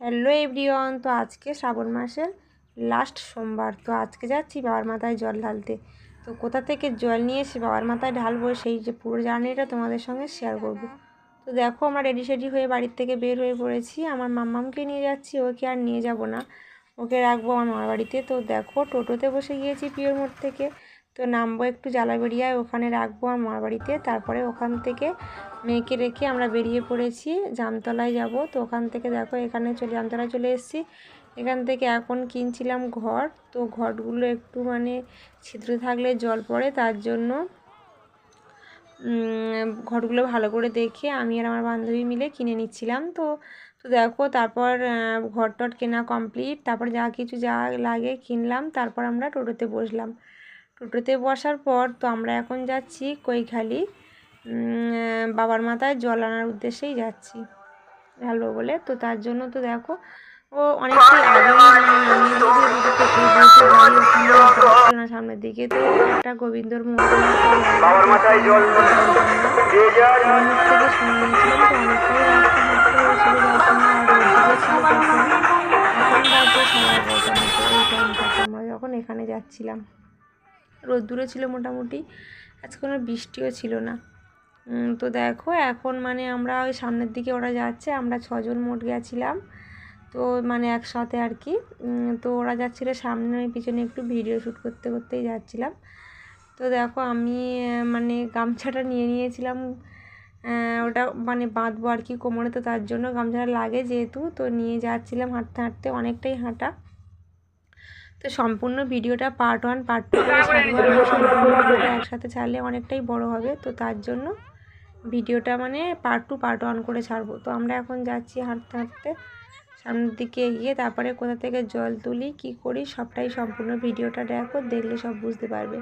Hello everyone, তো আজকে শ্রাবণ মাসের লাস্ট সোমবার, তো আজকে যাচ্ছি বাবার মাথায় জল ঢালতে। তো কোথা থেকে জল নিয়ে এসে বাবার মাথায় ঢালবো সেই যে পুরো জার্নিটা তোমাদের সঙ্গে শেয়ার করব। তো দেখো আমরা রেডি সেডি হয়ে বাড়ির থেকে বের হয়ে পড়েছি, আমার মাম্মামকে নিয়ে যাচ্ছি, ওকে আর নিয়ে যাব না। ওকে রাখব আমার মামার বাড়িতে। তো দেখো টোটোতে বসে গিয়েছি পিওর মোড় থেকে। তো নামবো একটু জালাবেড়িয়ায়, ওখানে রাখব আমার বাড়িতে। তারপরে ওখান থেকে মেয়েকে রেখে আমরা বেরিয়ে পড়েছি, জামতলায় যাব। তো ওখান থেকে দেখো এখানে চলে, জামতলায় চলে এসেছি। এখান থেকে এখন কিনছিলাম ঘর। তো ঘরগুলো একটু মানে ছিদ্র থাকলে জল পড়ে, তার জন্য ঘরগুলো ভালো করে দেখে আমি আর আমার বান্ধবী মিলে কিনে নিচ্ছিলাম। তো তো দেখো তারপর ঘর টট কেনা কমপ্লিট তারপর যা কিছু যা লাগে কিনলাম, তারপর আমরা টোটোতে বসলাম। টোটোতে বসার পর তো আমরা এখন যাচ্ছি কৈখালি। বাবার মাথায় জল আনার উদ্দেশ্যেই যাচ্ছি। ঢালবো বলে। তো তার জন্য তো দেখো ও অনেকটাই আগে সামনের দিকে। তো একটা গোবিন্দর আমরা যখন এখানে যাচ্ছিলাম। রোদ্দুরে ছিল মোটামুটি। আজকে কোনো বৃষ্টিও ছিল না। তো দেখো, এখন মানে আমরা ওই সামনের দিকে ওরা যাচ্ছে, আমরা ছজন মোট গেছিলাম। তো মানে একসাথে আর কি। তো ওরা যাচ্ছিল সামনে পিছনে একটু ভিডিও শ্যুট করতে করতেই যাচ্ছিলাম। তো দেখো, আমি মানে গামছাটা নিয়ে নিয়েছিলাম। ওটা মানে বাঁধবো আর কি কোমরে, তো তার জন্য গামছাটা লাগে যেহেতু, তো নিয়ে যাচ্ছিলাম হাঁটতে হাঁটতে, অনেকটাই হাঁটা। তো সম্পূর্ণ ভিডিওটা পার্ট ওয়ান পার্ট টু করে একসাথে ছাড়লে অনেকটাই বড় হবে তো তার জন্য ভিডিওটা মানে পার্ট টু পার্ট ওয়ান করে ছাড়বো। তো আমরা এখন যাচ্ছি হাঁটতে হাঁটতে সামনের দিকে এগিয়ে তারপরে কোথা থেকে জল তুলি কি করি সবটাই সম্পূর্ণ ভিডিওটা দেখো দেখলে সব বুঝতে পারবে।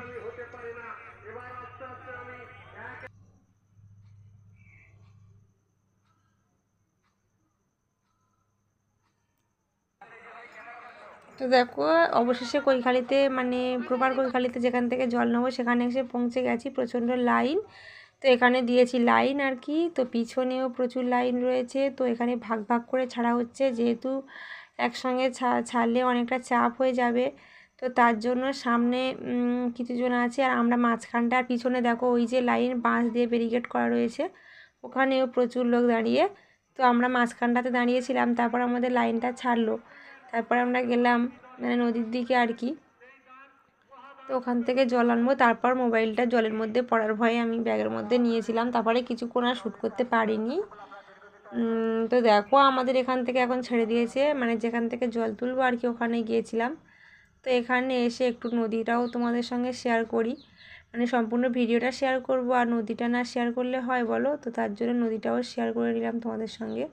তো দেখো, অবশেষে কৈখালিতে মানে প্রপার কৈখালিতে যেখান থেকে জল নেব, সেখানে এসে পৌঁছে গেছি প্রচণ্ড লাইন। তো এখানে দিয়েছি লাইন আর কি। তো পিছনেও প্রচুর লাইন রয়েছে। তো এখানে ভাগ ভাগ করে ছাড়া হচ্ছে। যেহেতু একসঙ্গে ছাড়লে অনেকটা চাপ হয়ে যাবে। তো তার জন্য সামনে কিছুজন আছে। আর আমরা মাঝখানটা আর পিছনে দেখো, ওই যে লাইন বাঁশ দিয়ে ব্যারিকেড করা রয়েছে। ওখানেও প্রচুর লোক দাঁড়িয়ে। তো আমরা মাঝখানটাতে দাঁড়িয়েছিলাম। তারপর আমাদের লাইনটা ছাড়লো। তারপর আমরা গেলাম মানে নদীর দিকে আর কি। তো ওখান থেকে জল আনব, তারপর মোবাইলটা জলের মধ্যে পড়ার ভয়ে আমি ব্যাগের মধ্যে নিয়েছিলাম। তারপরে কিছুক্ষণ আর শ্যুট করতে পারিনি। তো দেখো আমাদের এখান থেকে এখন ছেড়ে দিয়েছে মানে যেখান থেকে জল তুলবো আর কি ওখানে গিয়েছিলাম। তো এখানে এসে একটু নদীটাও তোমাদের সঙ্গে শেয়ার করি। মানে সম্পূর্ণ ভিডিওটা শেয়ার করব, আর নদীটা না শেয়ার করলে হয় বলো? তো তার জন্য নদীটাও শেয়ার করে নিলাম তোমাদের সঙ্গে।